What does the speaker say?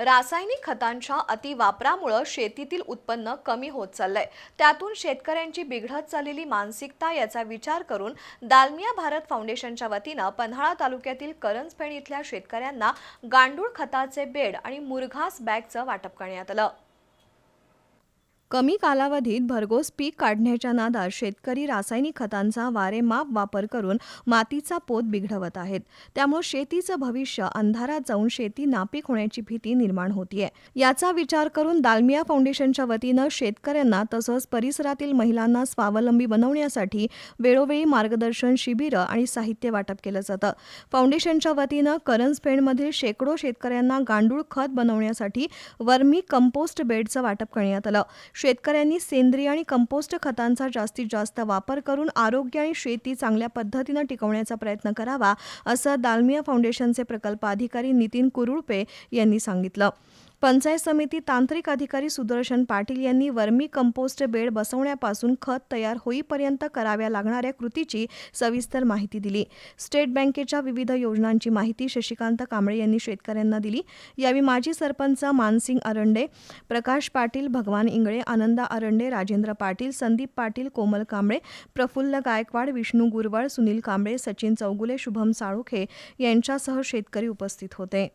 रासायनिक खतांच्या अतिवापरामुळं शेतीतील उत्पन्न कमी होत चाललंय. त्यातून शेतकऱ्यांची बिघडत चाललेली मानसिकता याचा विचार करून दालमिया भारत फाउंडेशनच्या वतीनं पन्हाळा तालुक्यातील करंजपेण इथल्या शेतकऱ्यांना गांडूळ खताचे बेड आणि मुरघास बॅगचं वाटप करण्यात आलं. कमी कालावधीत भरघोस पीक काढण्याच्या नादात शेतकरी रासायनिक खतांचा वारेमाप वापर करून मातीचा पोत बिघडवत आहेत. त्यामुळे शेतीचं भविष्य अंधारात जाऊन शेती नापीक होण्याची भीती निर्माण होतीये. याचा विचार करून दालमिया फाउंडेशनच्या वतीनं शेतकऱ्यांना तसंच परिसरातील महिलांना स्वावलंबी बनवण्यासाठी वेळोवेळी मार्गदर्शन शिबिरं आणि साहित्य वाटप केलं जातं. फाउंडेशनच्या वतीनं करंजपेणमधील शेकडो शेतकऱ्यांना गांडूळ खत बनवण्यासाठी वर्मी कंपोस्ट बेडचं वाटप करण्यात आलं. शेतकऱ्यांनी सेंद्रिय आणि कंपोस्ट खतांचा जास्तीत जास्त वापर करून आरोग्य आणि शेती चांगल्या पद्धतीनं टिकवण्याचा प्रयत्न करावा असं दालमिया फाउंडेशनचे प्रकल्प अधिकारी नितीन कुरुळपे यांनी सांगितलं. पंचायत समिती तांत्रिक अधिकारी सुदर्शन पाटील यांनी वर्मी कंपोस्ट बेड बसवण्यापासून खत तयार होईपर्यंत कराव्या लागणाऱ्या कृतीची सविस्तर माहिती दिली. स्टेट बँकेच्या विविध योजनांची माहिती शशिकांत कांबळे यांनी शेतकऱ्यांना दिली. यावेळी माजी सरपंच मानसिंग अरंडे प्रकाश पाटील भगवान इंगळे आनंदा अरंडे राजेंद्र पाटील संदीप पाटील कोमल कांबळे प्रफुल्ल गायकवाड विष्णू गुरवळ सुनील कांबळे सचिन चौगुले शुभम साळुखे यांच्यासह शेतकरी उपस्थित होते.